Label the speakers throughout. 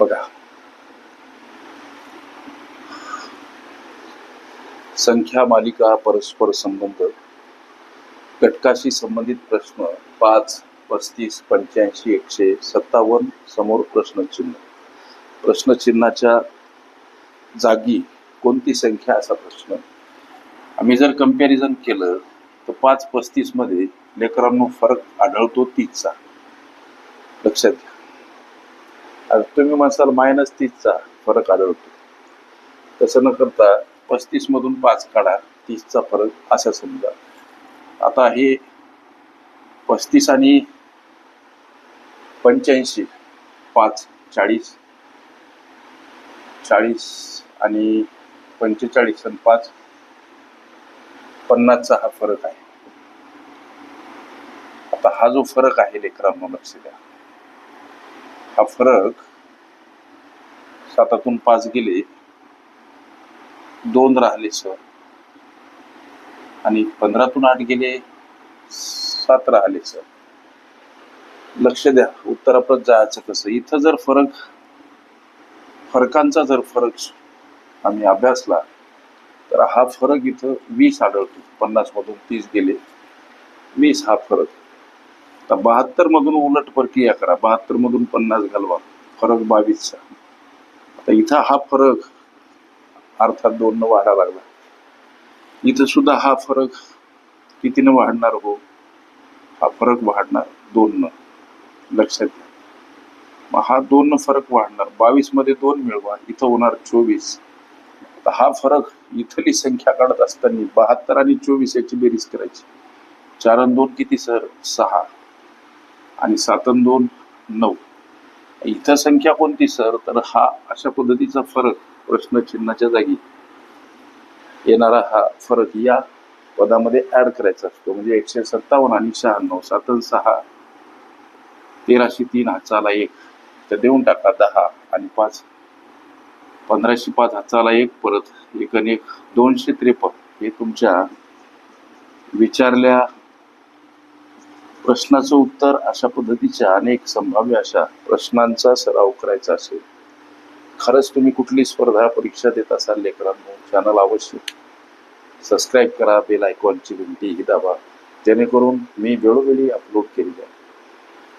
Speaker 1: बघा. संख्या मालिका परस्पर संबंध. घटकाशी संबंधित प्रश्न पाच पस्तीस पंच्याऐंशी एकशे सत्तावन्न समोर प्रश्नचिन्ह. प्रश्नचिन्हाच्या जागी कोणती संख्या असा प्रश्न? आम्ही जर कंपॅरिझन केलं तर पाच पस्तीसमध्ये लेकरांनो फरक आढळतो तीचा लक्षात घ्या. आता तुम्ही म्हणसाल मायनस तीसचा फरक आढळतो. तसं न करता पस्तीस मधून पाच काढा तीसचा फरक असा समजा. आता हे पस्तीस आणि पंच्याऐंशी पाच चाळीस चाळीस आणि पंचेचाळीस आणि पाच पन्नासचा हा फरक आहे. आता हा जो फरक आहे लेकरांना लक्ष द्या. हा फरक सातातून पाच गेले दोन राहिले सर. आणि पंधरातून आठ गेले सात राहिले सर. लक्ष द्या उत्तराप्रत जायचं कसं? इथं जर फरक फरकांचा जर फरक आम्ही अभ्यासला तर हा फरक इथं वीस आढळतो. पन्नास मधून तीस गेले वीस हा फरक. आता बहात्तर मधून उलट प्रक्रिया करा. बहात्तर मधून पन्नास घालवा. फरक बावीसचा. आता इथं हा फरक अर्थात दोन वाढा लागला. इथं सुद्धा हा फरक कितीनं वाढणार हो? हा फरक वाढणार दोन लक्षात घ्या. मग हा दोन फरक वाढणार. बावीसमध्ये दोन मिळवा. इथं होणार चोवीस. तर हा फरक इथली संख्या काढत असताना बहात्तर आणि चोवीस याची बेरीज करायची. चार आणि दोन किती सर? सहा. आणि सातन दोन नऊ. इतर संख्या कोणती सर? तर हा अशा पद्धतीचा फरक प्रश्नचिन्हाच्या जागी येणारा हा फरक या पदामध्ये ऍड करायचा असतो. म्हणजे एकशे सत्तावन्न आणि शहाण्णव. सातन सहा तेराशे तीन हाताला एक. तर देऊन टाका दहा आणि पाच. पंधराशे पाच हाताला एक. परत एक आणि एक दोनशे त्रेपन्न. हे तुमच्या विचारल्या प्रश्नाचं उत्तर अशा पद्धतीच्या अनेक संभाव्य अशा प्रश्नांचा सराव करायचा असेल. खरंच तुम्ही कुठली स्पर्धा परीक्षा देत असाल लेकरांनो चॅनल अवश्य सबस्क्राईब करा बेल आयकॉनची विनंतीही दाबा. जेणेकरून मी वेळोवेळी अपलोड केलेल्या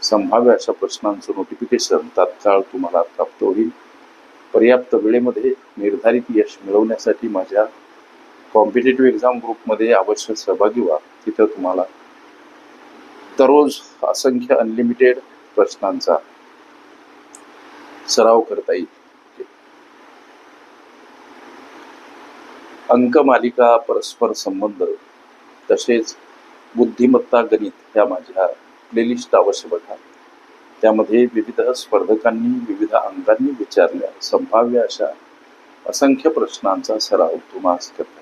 Speaker 1: संभाव्य अशा प्रश्नांचं नोटिफिकेशन तात्काळ तुम्हाला प्राप्त होईल. पर्याप्त वेळेमध्ये निर्धारित यश मिळवण्यासाठी माझ्या कॉम्पिटेटिव्ह एक्झाम ग्रुपमध्ये अवश्य सहभागी व्हा. तिथं तुम्हाला दररोज असंख्य अनलिमिटेड प्रश्नांचा सराव करता येईल. अंकमालिका परस्पर संबंध तसेच बुद्धिमत्ता गणित ह्या माझ्या प्लेलिस्ट अवश्य बघा त्यामध्ये विविध स्पर्धकांनी विविध अंगांनी विचारल्या संभाव्य अशा असंख्य प्रश्नांचा सराव तुम्हाला करता